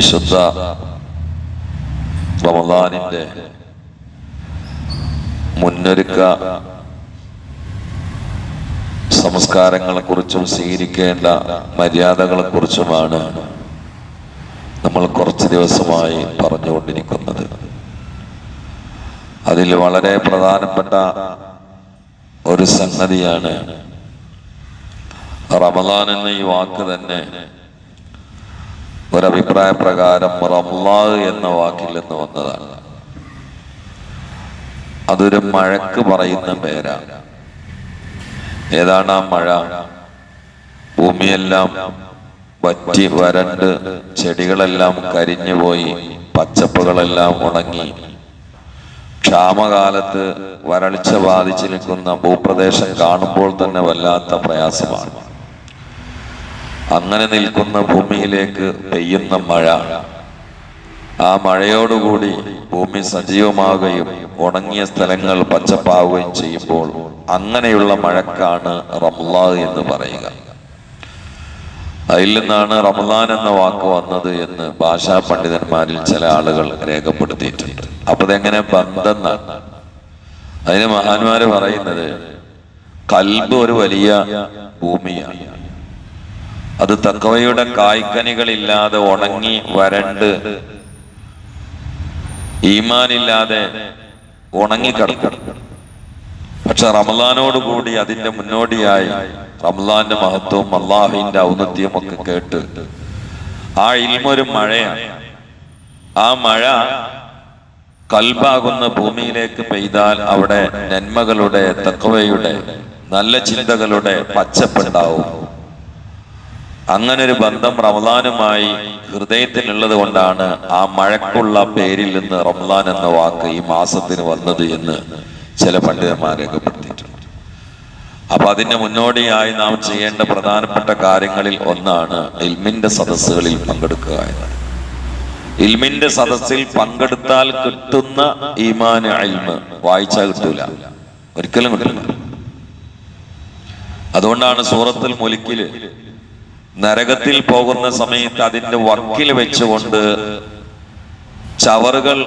വിശുദ്ധ റമദാനിന്റെ മുന്നൊരുക്ക സംസ്കാരങ്ങളെ കുറിച്ചും സ്വീകരിക്കേണ്ട മര്യാദകളെ കുറിച്ചുമാണ് നമ്മൾ കുറച്ച് ദിവസമായി പറഞ്ഞുകൊണ്ടിരിക്കുന്നത്. അതിൽ വളരെ പ്രധാനപ്പെട്ട ഒരു സംഗതിയാണ് റമദാൻ എന്ന ഈ വാക്ക് തന്നെ ഒരഭിപ്രായ പ്രകാരം റംലാ എന്ന വാക്കിൽ നിന്ന് വന്നതാണ്. അതൊരു മഴക്ക് പറയുന്ന പേരാണ് ഏതാണ് ആ മഴ? ഭൂമിയെല്ലാം വറ്റി വരണ്ട് ചെടികളെല്ലാം കരിഞ്ഞു പോയി പച്ചപ്പുകളെല്ലാം ഉണങ്ങി. ക്ഷാമകാലത്ത് വരൾച്ച ബാധിച്ചു നിൽക്കുന്ന ഭൂപ്രദേശം കാണുമ്പോൾ തന്നെ വല്ലാത്ത പ്രയാസമാണ്. അങ്ങനെ നിൽക്കുന്ന ഭൂമിയിലേക്ക് പെയ്യുന്ന മഴ. ആ മഴയോടുകൂടി ഭൂമി സജീവമാവുകയും ഉണങ്ങിയ സ്ഥലങ്ങൾ പച്ചപ്പാവുകയും ചെയ്യുമ്പോൾ അങ്ങനെയുള്ള മഴക്കാണ് റംലാ എന്ന് പറയുക. അതിൽ നിന്നാണ് റമദാൻ എന്ന വാക്ക് വന്നത് എന്ന് ഭാഷാ പണ്ഡിതന്മാരിൽ ചില ആളുകൾ രേഖപ്പെടുത്തിയിട്ടുണ്ട്. അപ്പൊ അതെങ്ങനെ ബന്ധം എന്നാണ്. അതിന് മഹാന്മാര് പറയുന്നത് കൽബ് ഒരു വലിയ ഭൂമിയാണ്. അത് തക്കവയുടെ കായ്ക്കനികളില്ലാതെ ഉണങ്ങി വരണ്ട്. ഈമാനില്ലാതെ ഉണങ്ങിക്കിടക്കും പക്ഷെ റമദാനോട് കൂടി അതിന്റെ മുന്നോടിയായി റംലാന്റെ മഹത്വവും അള്ളാഹുവിന്റെ ഔന്നത്യവും ഒക്കെ കേട്ട് ആ ഇൽമൊരു മഴയാണ്. ആ മഴ കൽബാകുന്ന ഭൂമിയിലേക്ക് പെയ്താൽ അവിടെ നന്മകളുടെ തക്കവയുടെ നല്ല ചിന്തകളുടെ പച്ചപ്പുണ്ടാവും. അങ്ങനെ ഒരു ബന്ധം റമദാനുമായി ഹൃദയത്തിലുള്ളത് കൊണ്ടാണ് ആ മഴക്കുള്ള പേരിൽ നിന്ന് റമദാൻ എന്ന വാക്ക് ഈ മാസത്തിന് വന്നത് എന്ന് ചില പണ്ഡിതന്മാർ രേഖപ്പെടുത്തിയിട്ടുണ്ട്. അപ്പൊ അതിന് മുന്നോടിയായി നാം ചെയ്യേണ്ട പ്രധാനപ്പെട്ട കാര്യങ്ങളിൽ ഒന്നാണ് ഇൽമിന്റെ സദസ്സുകളിൽ പങ്കെടുക്കുക എന്നത്. ഇൽമിന്റെ സദസ്സിൽ പങ്കെടുത്താൽ കിട്ടുന്ന ഈമാൻ അൽമ് വായിച്ചാൽ കിട്ടൂല. ഒരിക്കലും കിട്ടില്ല അതുകൊണ്ടാണ് സൂറത്തുൽ മുലിക്കിൽ നരകത്തിൽ പോകുന്ന സമയത്ത് അതിന്റെ വർക്കിൽ വെച്ചുകൊണ്ട് ചവറുകൾ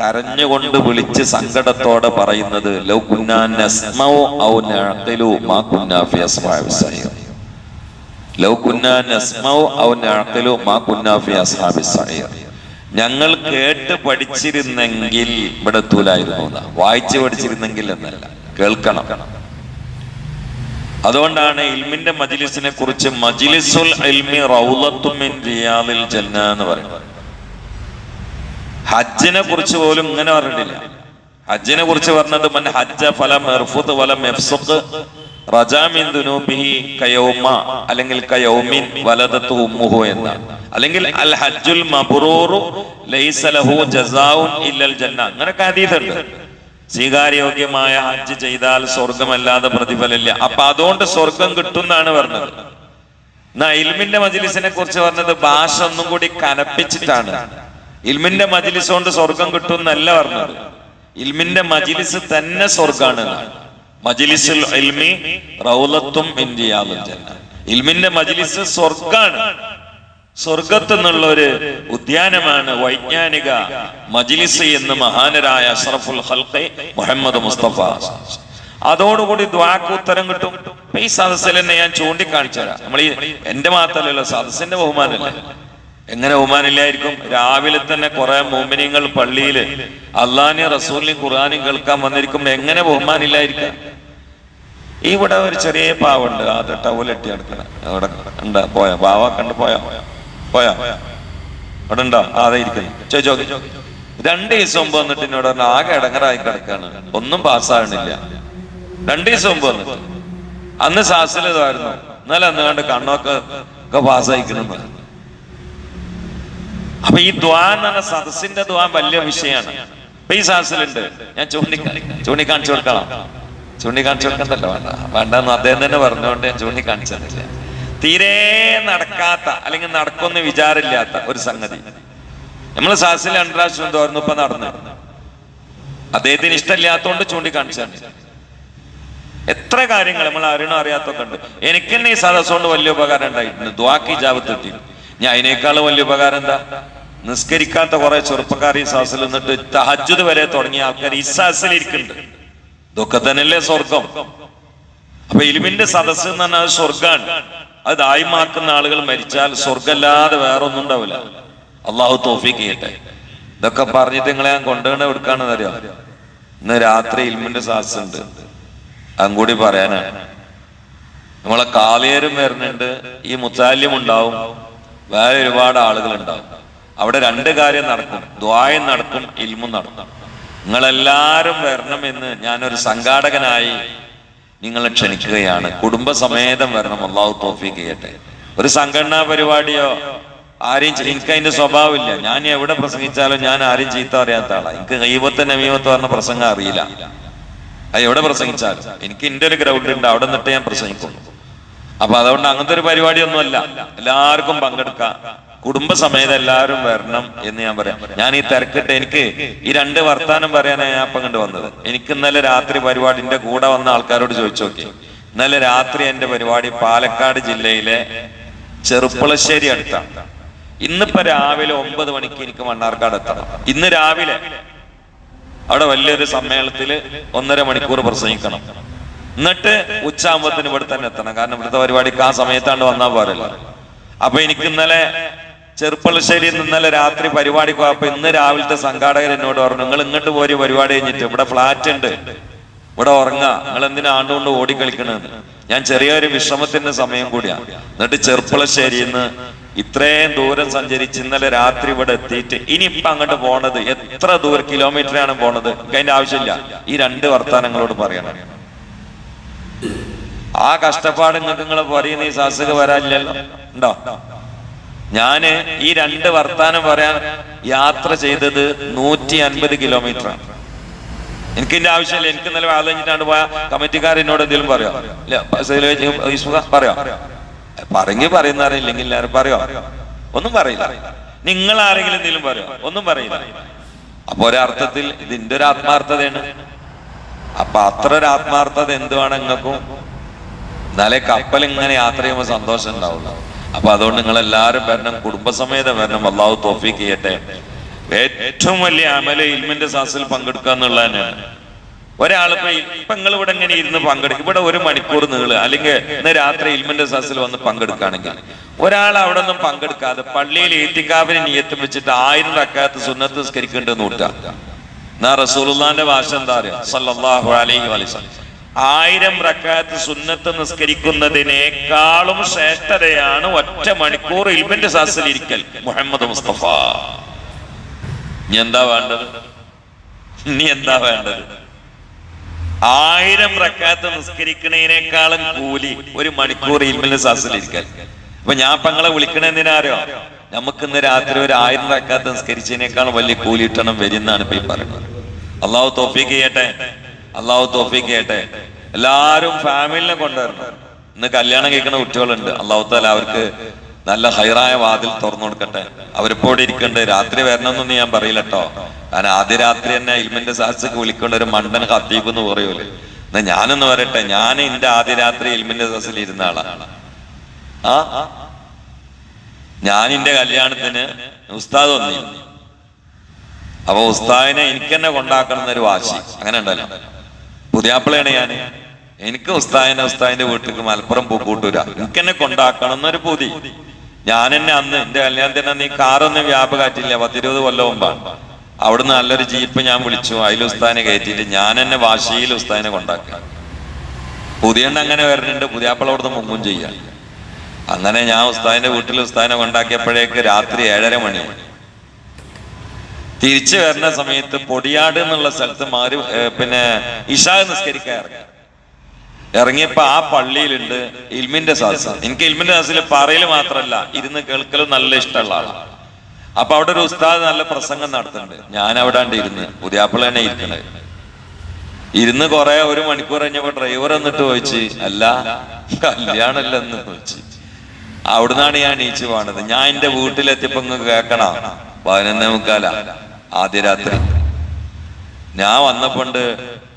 കരഞ്ഞുകൊണ്ട് വിളിച്ച് സങ്കടത്തോടെ പറയുന്നത് ഞങ്ങൾ കേട്ട് പഠിച്ചിരുന്നെങ്കിൽ ഇവിടെ തൂലായിരുന്നു വായിച്ച് പഠിച്ചിരുന്നെങ്കിൽ എന്നല്ല. കേൾക്കണം. അതുകൊണ്ടാണ് ഇൽമിന്റെ മജിലിസിനെ കുറിച്ച് മജിലിസുൽ ഇൽമി റൗലത്തും മിൻ റിയാദിൽ ജന്ന എന്ന് പറയുന്നത്. ഹജ്ജിനെ കുറിച്ച് പോലും ഇങ്ങനെ പറഞ്ഞിട്ടില്ല. ഹജ്ജിനെ കുറിച്ച് പറഞ്ഞത് മൻ ഹജ്ജ ഫലം ഇർഫുദ് വലം എഫ്സുഖ് റജാമിൻ ദുനൂബിഹി കയൗമ അല്ലെങ്കിൽ കയൗമിൻ വലദത്തു ഉമ്മുഹു എന്നാണ്. അല്ലെങ്കിൽ അൽ ഹജ്ജുൽ മബ്റൂറു ലൈസ ലഹു ജസാഉൻ ഇല്ലൽ ജന്ന. അങ്ങനൊക്കെ ഹദീസുണ്ട്. സ്വീകാര്യോഗ്യമായ ഹജ്ജ് ചെയ്താൽ സ്വർഗമല്ലാതെ പ്രതിഫലമില്ല. അപ്പൊ അതുകൊണ്ട് സ്വർഗം കിട്ടുന്നാണ് പറഞ്ഞത്. എന്നാ ഇൽമിന്റെ മജിലിസിനെ കുറിച്ച് പറഞ്ഞത് ഭാഷ ഒന്നും കൂടി കനപ്പിച്ചിട്ടാണ്. ഇൽമിന്റെ മജിലിസ് കൊണ്ട് സ്വർഗം കിട്ടും എന്നല്ല പറഞ്ഞത്. ഇൽമിന്റെ മജിലിസ് തന്നെ സ്വർഗാണ്. മജിലിസിൽ ഇൽമി റൗലത്തും ജന്ന. ഇൽമിന്റെ മജിലിസ് സ്വർഗാണ്. സ്വർഗത്തു നിന്നുള്ള ഒരു ഉദ്യാനമാണ് വൈജ്ഞാനിക മജിലിസ് എന്ന് മഹാനരായ അഷ്റഫുൽ ഹൽഖെ മുഹമ്മദ് മുസ്തഫ. അതോടുകൂടി ദ്വാക്ക് ഉത്തരം കിട്ടും. ഈ സദസ്സിൽ തന്നെ ഞാൻ ചൂണ്ടിക്കാണിച്ചുതരാം. നമ്മൾ ഈ എന്റെ മാത്രമല്ലല്ലോ സദസ്സിന്റെ ബഹുമാനമല്ലേ? എങ്ങനെ ബഹുമാനില്ലായിരിക്കും രാവിലെ തന്നെ കുറെ മോമിനിയങ്ങൾ പള്ളിയിൽ അള്ളാഹിനെ റസൂലിനെയും ഖുർആാനും കേൾക്കാൻ വന്നിരിക്കും എങ്ങനെ ബഹുമാനില്ലായിരിക്കാം ഇവിടെ ഒരു ചെറിയ പാവുണ്ട് അത് ടവലെട്ടി നടക്കണ. അവിടെ ഉണ്ട് പോയാ? പാവ കണ്ട് പോയോ? പോയോ? അവിടെ ഉണ്ടോ അതെ ചോദിച്ചോ രണ്ട് ദിവസം മുമ്പ് വന്നിട്ട് എന്നോട് പറഞ്ഞു ആകെ ഇടങ്ങറായി കിടക്കാണ്. ഒന്നും പാസ്സാകണില്ല രണ്ട് ദിവസം മുമ്പ് വന്നിട്ട്. അന്ന് സാസിലതായിരുന്നു എന്നാലും അന്ന് കണ്ട് കണ്ണൊക്കെ ഒക്കെ പാസ്സായിക്കണം അപ്പൊ ഈ ദ്വാൻ എന്ന് പറഞ്ഞ സദസ്സിന്റെ ദ്വാൻ വലിയ വിഷയമാണ്. അപ്പൊ ഈ സാസിലുണ്ട്. ഞാൻ ചൂണ്ടിക്കാ ചൂണ്ടിക്കാണിച്ചു കൊടുക്കണം. ചൂണ്ടിക്കാണിച്ചു കൊടുക്കണ്ടല്ലോ. വേണ്ട. വേണ്ടെന്ന് അദ്ദേഹം തന്നെ പറഞ്ഞുകൊണ്ട് ഞാൻ ചൂണ്ടിക്കാണിച്ചു തന്നില്ല തീരെ നടക്കാത്ത അല്ലെങ്കിൽ നടക്കുമെന്ന് വിചാരമില്ലാത്ത ഒരു സംഗതി. നമ്മൾ സാസിൽ രണ്ട് പ്രാവശ്യം തോർന്നു ഇപ്പൊ നടന്നു. അദ്ദേഹത്തിന് ഇഷ്ടമില്ലാത്തോണ്ട് ചൂണ്ടിക്കാണിച്ചു തന്നില്ല എത്ര കാര്യങ്ങൾ നമ്മൾ അറിയണോ അറിയാത്തൊക്കെ ഉണ്ട്. എനിക്ക് തന്നെ ഈ സദസ്സുകൊണ്ട് വലിയ ഉപകാരം ഉണ്ടായിട്ടുണ്ട് ദ്വാക്കി ജാവത്തെത്തി ഞാൻ അതിനേക്കാളും വലിയ ഉപകാരം എന്താ? നിസ്കരിക്കാത്ത കുറെ ചെറുപ്പക്കാർ ഈ സാസിൽ നിന്നിട്ട് തഹജുദ് വരെ തുടങ്ങിയ ആൾക്കാർ ഈ സാസിൽ ഇരിക്കുന്നുണ്ട്. ഇതൊക്കെ തന്നെയല്ലേ സ്വർഗം അപ്പൊ ഇലിമിന്റെ സദസ്സ് എന്ന് പറഞ്ഞാൽ സ്വർഗാണ് അത് ദായിമാക്കുന്ന ആളുകൾ മരിച്ചാൽ സ്വർഗല്ലാതെ വേറെ ഒന്നും ഉണ്ടാവില്ല. അള്ളാഹു തോഫിക്ക് ചെയ്യട്ടെ. ഇതൊക്കെ പറഞ്ഞിട്ട് നിങ്ങളെ ഞാൻ കൊണ്ടുപോകണ എടുക്കാണെന്ന് അറിയാം? ഇന്ന് രാത്രി ഇൽമിന്റെ സാസ് ഉണ്ട് കൂടി പറയാനാണ്. നമ്മളെ കാലേരും വരുന്നുണ്ട്. ഈ മുത്താല്യം ഉണ്ടാവും. വേറെ ഒരുപാട് ആളുകൾ ഉണ്ടാവും. അവിടെ രണ്ട് കാര്യം നടക്കും. ദ്വായം നടക്കും ഇൽമും നടക്കും. നിങ്ങളെല്ലാരും വരണമെന്ന് ഞാനൊരു സംഘാടകനായി നിങ്ങളെ ക്ഷണിക്കുകയാണ്. കുടുംബസമേതം വരണം. അള്ളാഹു തോഫീക്ക് ചെയ്യട്ടെ. ഒരു സംഘടനാ പരിപാടിയോ? ആരെയും എനിക്ക് അതിന്റെ സ്വഭാവമില്ല. ഞാൻ എവിടെ പ്രസംഗിച്ചാലും ഞാൻ ആരും ചീത്ത അറിയാത്ത ആളാ. എനിക്ക് കൈവത്ത് നമീമത്ത് പറഞ്ഞ പ്രസംഗം അറിയില്ല. അത് എവിടെ പ്രസംഗിച്ചാലും. എനിക്ക് എന്റെ ഒരു ഗ്രൗണ്ട് ഉണ്ട്. അവിടെ നിന്നിട്ട് ഞാൻ പ്രസംഗിക്കും അപ്പൊ അതുകൊണ്ട് അങ്ങനത്തെ ഒരു പരിപാടിയൊന്നുമല്ല. എല്ലാവർക്കും പങ്കെടുക്കാം. കുടുംബസമേതം എല്ലാവരും വരണം എന്ന് ഞാൻ പറയാം. ഞാൻ ഈ തിരക്കിട്ട് എനിക്ക് ഈ രണ്ട് വർത്താനം പറയാനാണ് ഞാൻ അപ്പം കണ്ടു വന്നത്. എനിക്ക് ഇന്നലെ രാത്രി പരിപാടിന്റെ കൂടെ വന്ന ആൾക്കാരോട് ചോദിച്ചു നോക്കി. ഇന്നലെ രാത്രി എന്റെ പരിപാടി പാലക്കാട് ജില്ലയിലെ ചെറുപ്പളശ്ശേരി അടുത്താണ്. ഇന്നിപ്പോ രാവിലെ ഒമ്പത് മണിക്ക് എനിക്ക് മണ്ണാർക്കാട് എത്തണം. ഇന്ന് രാവിലെ അവിടെ വലിയൊരു സമ്മേളനത്തിൽ ഒന്നര മണിക്കൂർ പ്രസംഗിക്കണം. എന്നിട്ട് ഉച്ചാകുമ്പത്തിന് ഇവിടെ തന്നെ എത്തണം. കാരണം ഇവിടുത്തെ പരിപാടിക്ക് ആ സമയത്താണ് വന്നാൽ പോരല്ലോ. അപ്പൊ എനിക്ക് ഇന്നലെ ചെറുപ്പളശ്ശേരിയിൽ ഇന്നലെ രാത്രി പരിപാടി പോയപ്പോ ഇന്ന് രാവിലത്തെ സംഘാടകർ എന്നോട് പറഞ്ഞു നിങ്ങൾ ഇങ്ങോട്ട് പോരി പരിപാടി കഴിഞ്ഞിട്ട്. ഇവിടെ ഫ്ലാറ്റ് ഉണ്ട്. ഇവിടെ ഉറങ്ങാ. നിങ്ങൾ എന്തിനാ ആണ്ടുകൊണ്ട് ഓടിക്കളിക്കണെന്ന് ഞാൻ ചെറിയൊരു വിശ്രമത്തിന്റെ സമയം കൂടിയാണ് എന്നിട്ട് ചെറുപ്പളശ്ശേരിയിൽ നിന്ന് ഇത്രയും ദൂരം സഞ്ചരിച്ച് ഇന്നലെ രാത്രി ഇവിടെ എത്തിയിട്ട് ഇനി ഇപ്പൊ അങ്ങോട്ട് പോണത് എത്ര ദൂരം കിലോമീറ്ററാണ് പോണത്? അതിന്റെ ആവശ്യമില്ല. ഈ രണ്ട് വർത്താനങ്ങളോട് പറയണം. ആ കഷ്ടപ്പാട് നിങ്ങൾക്ക് നിങ്ങൾ പറയുന്ന ഈ സാഹസിക വരാനില്ലല്ലോ. ഉണ്ടോ? ഞാൻ ഈ രണ്ട് വർത്താനം പറയാൻ യാത്ര ചെയ്തത് നൂറ്റി അൻപത് കിലോമീറ്റർ ആണ്. എനിക്ക് എന്റെ ആവശ്യമില്ല. എനിക്ക് നല്ല ആലോചിച്ചിട്ടാണ് പോയ കമ്മിറ്റിക്കാർ എന്നോട് എന്തെങ്കിലും പറയോ? ഇല്ല പറയോ. പറഞ്ഞ് പറയുന്ന അറിയില്ലെങ്കിൽ പറയോ. ഒന്നും പറയില്ല. നിങ്ങൾ ആരെങ്കിലും എന്തെങ്കിലും പറയോ? ഒന്നും പറയില്ല. അപ്പൊ ഒരർത്ഥത്തിൽ ഇതിന്റെ ഒരു ആത്മാർത്ഥതയാണ്. അപ്പൊ അത്ര ഒരു ആത്മാർത്ഥത എന്തുവാണ് നിങ്ങൾക്കും എന്നാലേ കപ്പൽ ഇങ്ങനെ യാത്ര ചെയ്യുമ്പോൾ സന്തോഷം ഉണ്ടാവുള്ളൂ. അപ്പൊ അതുകൊണ്ട് നിങ്ങൾ എല്ലാവരും വരണം കുടുംബസമേതം വരണം അള്ളാഹു തോഫീക്ക് ചെയ്യട്ടെ. ഏറ്റവും വലിയ അമല ഇൽമിന്റെ സാസിൽ പങ്കെടുക്കുക എന്നുള്ളത് തന്നെയാണ് ഒരാളിപ്പോ ഇപ്പൊ നിങ്ങൾ ഇവിടെ ഇങ്ങനെ ഇരുന്ന് പങ്കെടുക്കും ഇവിടെ ഒരു മണിക്കൂർ നീൾ അല്ലെങ്കിൽ ഇന്ന് രാത്രി ഇൽമിന്റെ സാസിൽ വന്ന് പങ്കെടുക്കുകയാണെങ്കിൽ ഒരാൾ അവിടെ ഒന്നും പങ്കെടുക്കാതെ പള്ളിയിൽ ഏത്തിക്കാവിന് നീയത്ത് വെച്ചിട്ട് ആയിരം റക്കാത്ത് സുന്നത്ത് നിസ്കരിക്കേണ്ടെന്ന് കൂട്ടുക എന്നാ റസൂലുള്ളാന്റെ ഭാഷ എന്താ അറിയാം? അലൈഹി ആയിരം റക്കാത്ത് സുന്നത്ത് നിസ്കരിക്കുന്നതിനേക്കാളും ശ്രേഷ്ഠതയാണ് ഒറ്റ മണിക്കൂർ ഇൽമിന്റെ സാസിൽ ഇരിക്കൽ മുഹമ്മദ് മുസ്തഫ. ഇനി എന്താ വേണ്ടത്? ഇനി എന്താ വേണ്ടത്? ആയിരം റക്കാത്ത് നിസ്കരിക്കുന്നതിനേക്കാളും കൂലി ഒരു മണിക്കൂർ ഇൽമിന്റെ സാസിൽ ഇരിക്കൽ അപ്പൊ ഞാൻ പങ്ങളെ വിളിക്കണെന്തിനാരോ നമുക്ക് ഇന്ന് രാത്രി ഒരു ആയിരം റക്കാത്ത് നിസ്കരിച്ചതിനേക്കാളും വലിയ കൂലി ഇട്ടണം വരുന്നാണ് ഇപ്പൊ ഈ പറയുന്നത്. അള്ളാഹു തോപ്പിക്ക് ചെയ്യട്ടെ? അള്ളാഹു തോഫിക്കട്ടെ എല്ലാരും ഫാമിലിനെ കൊണ്ടുവരണം. ഇന്ന് കല്യാണം കഴിക്കുന്ന കുട്ടികളുണ്ട്. അള്ളാഹു താല അവർക്ക് നല്ല ഹൈറായ വാതിൽ തുറന്നു കൊടുക്കട്ടെ. അവരിപ്പോ ഇവിടെ ഇരിക്കണ്ട്. രാത്രി വരണമെന്നൊന്നും ഞാൻ പറയില്ല കേട്ടോ കാരണം ആദ്യ രാത്രി തന്നെ ഇൽമിന്റെ സാഹസക്ക് വിളിക്കേണ്ട ഒരു മണ്ടൻ കത്തീപ്പെന്ന് പറയൂലേ. എന്നാ ഞാനൊന്ന് പറയട്ടെ ഞാൻ എന്റെ ആദ്യ രാത്രി ഇൽമിന്റെ സദസ്സിൽ ഇരുന്ന ആളാണ് ആ? ഞാൻ എന്റെ കല്യാണത്തിന് ഉസ്താദ് വന്നിരുന്നു. അപ്പൊ ഉസ്താദിനെ എനിക്ക് തന്നെ കൊണ്ടാക്കണം എന്നൊരു വാശി. അങ്ങനെ ഉണ്ടല്ലോ. പുതിയാപ്പിളയാണ് ഞാൻ എനിക്ക് ഉസ്താദിന്റെ ഉസ്താദിന്റെ വീട്ടിലേക്ക് മലപ്പുറം പൂക്കൂട്ടൂര എനിക്ക് എന്നെ കൊണ്ടാക്കണം എന്നൊരു പൂതി. ഞാൻ എന്നെ അന്ന് എന്റെ കല്യാണത്തിന് അന്ന് ഈ കാറൊന്നും വ്യാപകാറ്റില്ല. പത്തിരുപത് കൊല്ലം മുമ്പാണ്. അവിടുന്ന് നല്ലൊരു ജീപ്പ് ഞാൻ വിളിച്ചു. അതിൽ ഉസ്താദിനെ കയറ്റിയിട്ട് ഞാൻ എന്നെ വാശിയിൽ ഉസ്താദിനെ കൊണ്ടാക്കി. പുതിയ അങ്ങനെ വരുന്നുണ്ട്. പുതിയാപ്പിള അവിടുന്ന് മുങ്ങും ചെയ്യാം. അങ്ങനെ ഞാൻ ഉസ്താദിന്റെ വീട്ടിൽ ഉസ്താദിനെ കൊണ്ടാക്കിയപ്പോഴേക്ക് രാത്രി ഏഴര മണി. തിരിച്ചു വരുന്ന സമയത്ത് പൊടിയാട് എന്നുള്ള സ്ഥലത്ത് മാറി പിന്നെ ഇഷാ നിസ്കരിക്കാൻ ഇറങ്ങി ഇറങ്ങിയപ്പോ ആ പള്ളിയിലുണ്ട് ഇൽമിന്റെ സാസ. എനിക്ക് ഇൽമിന്റെ സാസിൽ പറയൽ മാത്രല്ല ഇരുന്ന് കേൾക്കലും നല്ല ഇഷ്ടമുള്ള ആളാണ് അപ്പൊ അവിടെ ഒരു ഉസ്താദ് നല്ല പ്രസംഗം നടത്തുന്നുണ്ട്. ഞാൻ അവിടെ ഇരുന്ന് പുതിയാപ്പിള തന്നെ ഇരിക്കണത് ഇരുന്ന് കുറെ ഒരു മണിക്കൂർ കഴിഞ്ഞപ്പോ ഡ്രൈവർ എന്നിട്ട് ചോദിച്ച് അല്ല കല്യാണല്ലെന്ന് ചോദിച്ചു. അവിടുന്നാണ് ഞാൻ എണീച്ചു പോണത്. ഞാൻ എന്റെ വീട്ടിലെത്തിയപ്പോ ഇങ്ങ് കേക്കണ പതിനൊന്നേ മുക്കാല. ആദ്യ രാത്രി ഞാൻ വന്നപ്പോണ്ട്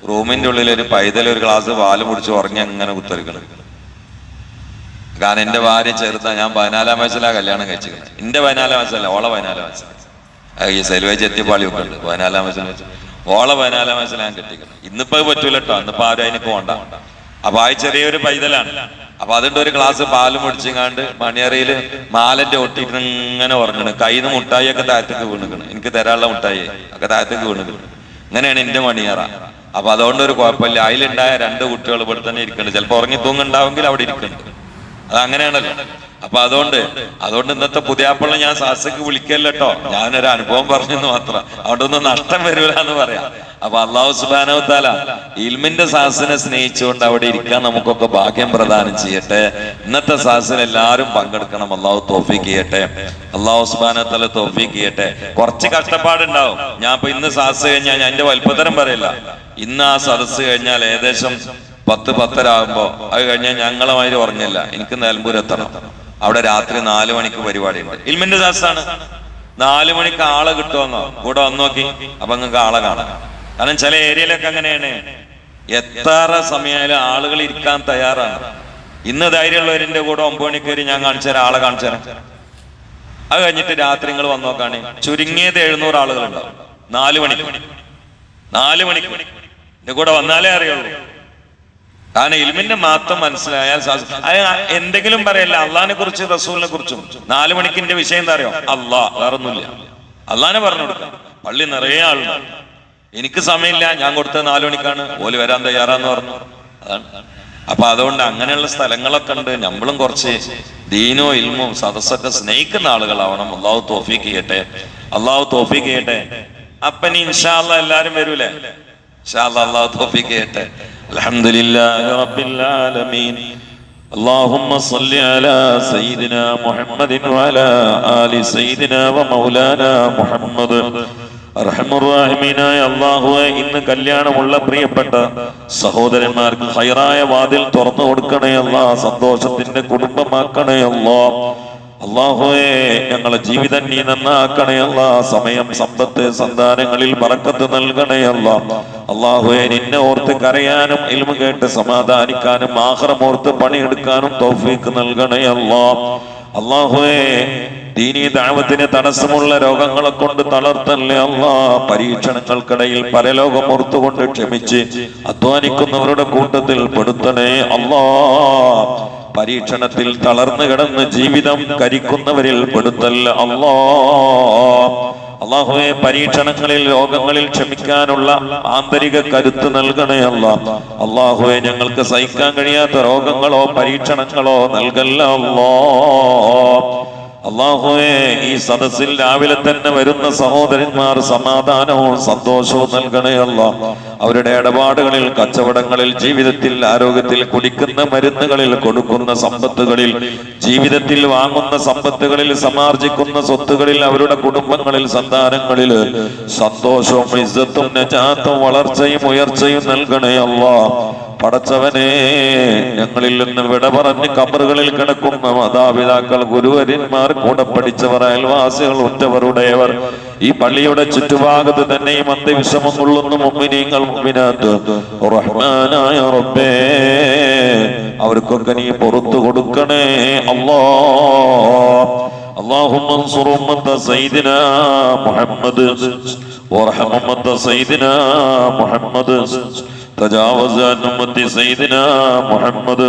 റൂമിന്റെ ഉള്ളിൽ ഒരു പൈതൽ ഒരു ഗ്ലാസ് പാൽ കുടിച്ച് ഉറങ്ങി അങ്ങനെ കുത്തിരിക്കണം. കാരണം എന്റെ ഭാര്യ ചേർത്ത ഞാൻ പതിനാലാം വയസ്സിലാ കല്യാണം കഴിച്ചിരിക്കുന്നത്. എന്റെ പതിനാലാം വയസ്സല്ല ഓളെ പതിനാലാം വയസ്സ് ആ ഈ സെൽവേജ് എത്തിപ്പാളി ഒക്കെ ഉണ്ട് പതിനാലാം വയസ്സിൽ ഓളെ പതിനാലാം വയസ്സിലാണ് ഞാൻ കെട്ടിക്കണം ഇന്നിപ്പോ അത് പറ്റൂല കേട്ടോ ഇന്നിപ്പോ ആരും അതിനൊക്കെ വേണ്ട. അപ്പൊ ആ ചെറിയൊരു പൈതലാണ്. അപ്പൊ അതുകൊണ്ട് ഒരു ഗ്ലാസ് പാൽ മുടിച്ചിങ്ങാണ്ട് മണിയറയിൽ മാലന്റെ ഒട്ടിട്ട് ഇങ്ങനെ ഉറങ്ങണ്. കയ്യിൽ മുട്ടായി ഒക്കെ താഴത്തേക്ക് വീണുക്കണ്. എനിക്ക് തരാനുള്ള മുട്ടായി ഒക്കെ താഴത്തേക്ക് വീണുക്കണ്. ഇങ്ങനെയാണ് എന്റെ മണിയറ അപ്പൊ അതുകൊണ്ട് ഒരു കുഴപ്പമില്ല. അതിലുണ്ടായ രണ്ട് കുട്ടികൾ ഇവിടെ തന്നെ ഇരിക്കുന്നുണ്ട് ചിലപ്പോ ഉറങ്ങി തൂങ്ങുണ്ടാവെങ്കിൽ അവിടെ ഇരിക്കുന്നുണ്ട് അത് അങ്ങനെയാണല്ലോ. അപ്പൊ അതുകൊണ്ട് അതുകൊണ്ട് ഇന്നത്തെ പുതിയാപ്പിള്ള ഞാൻ സാസക്ക് വിളിക്കല്ലോ ഞാനൊരു അനുഭവം പറഞ്ഞെന്ന് മാത്രം. അതുകൊണ്ടൊന്നും നഷ്ടം വരൂല എന്ന് പറയാം. അപ്പൊ അള്ളാഹു സുബാനോ താല ഇൽമിന്റെ സാസിനെ സ്നേഹിച്ചുകൊണ്ട് അവിടെ ഇരിക്കാൻ നമുക്കൊക്കെ ഭാഗ്യം പ്രദാനം ചെയ്യട്ടെ. ഇന്നത്തെ സാസിൽ എല്ലാവരും പങ്കെടുക്കണം. അള്ളാഹു തോഫീക്ക് ചെയ്യട്ടെ. അള്ളാഹു സുബാനോ താല തോഫീക്ക് ചെയ്യട്ടെ. കുറച്ച് കഷ്ടപ്പാടുണ്ടാവും. ഞാൻ ഇപ്പൊ ഇന്ന് സാസ് കഴിഞ്ഞാൽ ഞാൻ എന്റെ വലുപ്പത്തരം പറയില്ല. ഇന്ന് ആ സദസ് കഴിഞ്ഞാൽ ഏകദേശം പത്ത് പത്തരാകുമ്പോ അത് കഴിഞ്ഞാൽ ഞങ്ങളെ മാതിരി ഉറങ്ങില്ല. എനിക്ക് നിലമ്പൂർ എത്തണം. അവിടെ രാത്രി നാലു മണിക്ക് പരിപാടി ഉണ്ട് ഇൽമിന്റെ ദാസാണ്. നാലു മണിക്ക് ആളെ കിട്ടുമെന്നോ കൂടെ വന്ന് നോക്കി. അപ്പൊ നിങ്ങൾക്ക് ആളെ കാണാം. കാരണം ചില ഏരിയയിലൊക്കെ അങ്ങനെയാണ്. എത്ര സമയമായാലും ആളുകൾ ഇരിക്കാൻ തയ്യാറാണ്. ഇന്ന് ധൈര്യമുള്ളവരിന്റെ കൂടെ ഒമ്പത് മണിക്ക് കയറി ഞാൻ കാണിച്ചു തരാം ആളെ കാണിച്ചു തരാം. അത് കഴിഞ്ഞിട്ട് രാത്രി നിങ്ങൾ വന്നു നോക്കാണ്. ചുരുങ്ങിയത് എഴുന്നൂറ് ആളുകളുണ്ടാവും. നാല് മണിക്ക്. നാല് മണിക്ക്. എന്റെ കൂടെ വന്നാലേ അറിയുള്ളൂ. കാരണം ഇൽമിന്റെ മാത്രം മനസ്സിലായാൽ സാധിക്കും എന്തെങ്കിലും പറയല്ല അള്ളഹാനെ കുറിച്ച് റസൂലിനെ കുറിച്ചും. നാലു മണിക്കിന്റെ വിഷയം എന്താ അറിയോ? അള്ളാ വേറൊന്നുമില്ല. അള്ളഹാനെ പറഞ്ഞു കൊടുക്കാം. പള്ളി നിറയെ ആളുണ്ട്. എനിക്ക് സമയമില്ല ഞാൻ കൊടുത്തത് നാലു മണിക്കാണ്. ഓൽ വരാൻ തയ്യാറാന്ന് പറഞ്ഞു. അതാണ്. അപ്പൊ അതുകൊണ്ട് അങ്ങനെയുള്ള സ്ഥലങ്ങളൊക്കെ ഉണ്ട്. നമ്മളും കുറച്ച് ദീനോ ഇൽമോ സദസ്സൊക്കെ സ്നേഹിക്കുന്ന ആളുകളാവണം. അള്ളാഹു തോഫീക്ക് ചെയ്യട്ടെ. അള്ളാഹു തോഫീക്ക് ചെയ്യട്ടെ. അപ്പനി ഇൻഷാല്ല എല്ലാരും വരൂലേ? അള്ളാഹു തോഫീക്ക് ചെയ്യട്ടെ അൽഹംദുലില്ലാഹി റബ്ബിൽ ആലമീൻ اللهم صل على سيدنا محمد وعلى آل سيدنا ومولانا محمد അർഹമുറാഹിമീനായ അള്ളാഹുവെ ഇന്ന് കല്യാണമുള്ള പ്രിയപ്പെട്ട സഹോദരന്മാർക്ക് ഹൈറായ വാതിൽ തുറന്നു കൊടുക്കണേ അല്ലാ സന്തോഷത്തിന്റെ കുടുംബമാക്കണേ അല്ലാ അള്ളാഹുവെ ഞങ്ങളെ ജീവിതം നീ നന്നാക്കണയല്ല സമയം സമ്പത്ത് സന്താനങ്ങളിൽ പറക്കത്ത് നൽകണയല്ല അള്ളാഹുവെ നിന്നെ ഓർത്ത് കരയാനും ഇൽമ കേട്ട് സമാധാനിക്കാനും ആഹ്റം ഓർത്ത് പണിയെടുക്കാനും തൗഫീക്ക് നൽകണയല്ല അള്ളാഹുവെ ദീനീ ദാവത്തിന് തടസ്സമുള്ള രോഗങ്ങളെ കൊണ്ട് തളർത്തല്ലേ അല്ല. പരീക്ഷണങ്ങൾക്കിടയിൽ പരലോകം ഓർത്തുകൊണ്ട് ക്ഷമിച്ച് അധ്വാനിക്കുന്നവരുടെ കൂട്ടത്തിൽ പെടുത്തണേ അല്ലാ. പരീക്ഷണത്തിൽ തളർന്നു കിടന്ന് ജീവിതം കരിക്കുന്നവരിൽ പെടുത്തല്ല അല്ലോ അള്ളാഹുവെ പരീക്ഷണങ്ങളിൽ രോഗങ്ങളിൽ ക്ഷമിക്കാനുള്ള ആന്തരിക കരുത്ത് നൽകണേ അല്ല അള്ളാഹുവെ ഞങ്ങൾക്ക് സഹിക്കാൻ കഴിയാത്ത രോഗങ്ങളോ പരീക്ഷണങ്ങളോ നൽകല്ല അല്ലോ അള്ളാഹുവെ ഈ സദസ്സിൽ രാവിലെ തന്നെ വരുന്ന സഹോദരന്മാർ സമാധാനവും സന്തോഷവും നൽകണേ അല്ല അവരുടെ ഇടപാടുകളിൽ കച്ചവടങ്ങളിൽ ജീവിതത്തിൽ ആരോഗ്യത്തിൽ കുടിക്കുന്ന മരുന്നുകളിൽ കൊടുക്കുന്ന സമ്പത്തുകളിൽ ജീവിതത്തിൽ വാങ്ങുന്ന സമ്പത്തുകളിൽ സമാർജിക്കുന്ന സ്വത്തുകളിൽ അവരുടെ കുടുംബങ്ങളിൽ സന്താനങ്ങളിൽ സന്തോഷവും ഇസ്സത്തും നജാത്തും വളർച്ചയും ഉയർച്ചയും നൽകണേ അല്ലാ പടച്ചവനെ ഞങ്ങളിൽ നിന്ന് വിട പറഞ്ഞ് കബറുകളിൽ കിടക്കുന്ന മാതാപിതാക്കൾ ഗുരുവര്യന്മാർ കൂടെ പഠിച്ചവർ അയൽവാസികൾ ഉറ്റവരുടേവർ ഈ പള്ളിയുടെ ചുറ്റുഭാഗത്ത് തന്നെയും അന്ത്യവിഷമം കൊള്ളുന്ന മുമ്മിനീങ്ങൾ മുമ്പിനകത്ത് റഹ്മാനായ റബ്ബേ അവർക്കൊക്കെ നീ പുറത്തു കൊടുക്കണേ അല്ലാ اللهم انصر أمة سيدنا محمد وارحم أمة سيدنا محمد تجاوز عن أمة سيدنا محمد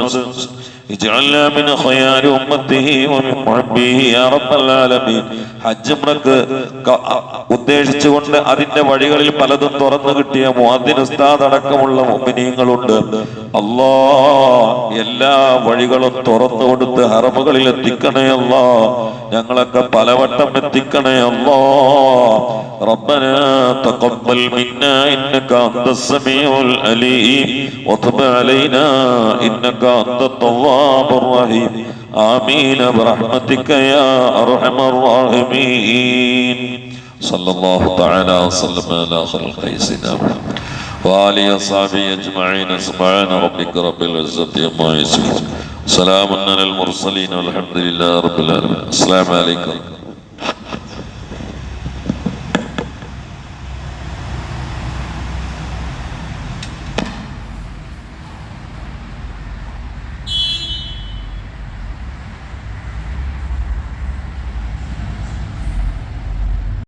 اجعلنا من خيار أمته ومن محبه يا رب العالمين ഹജ്ജ് ഉംറക്ക് ക- ഉദ്ദേശിച്ചുകൊണ്ട് അതിന്റെ വഴികളിൽ പലതും തുറന്നു കിട്ടിയ മുഅദ്ദിൻ ഉസ്താദ് അടക്കമുള്ള മുഅ്മിനീങ്ങളുണ്ട് അല്ലാ എല്ലാ വഴികളും തുറന്നു കൊടുത്ത് ഹറമുകളിൽ എത്തിക്കണേ അല്ലാ ഞങ്ങളൊക്കെ പലവട്ടം എത്തിക്കണേ അല്ലാ ربنا تقبل منا انك انت السميع العليم وتب علينا انك انت التواب الرحيم آمين برحمتك يا أرحم الراحمين صلى الله تعالى وسلم على خلق سيدنا محمد وآله وصحبه أجمعين سبحان ربك رب العزة عما يصفون سلام على المرسلين والحمد لله رب العالمين السلام عليكم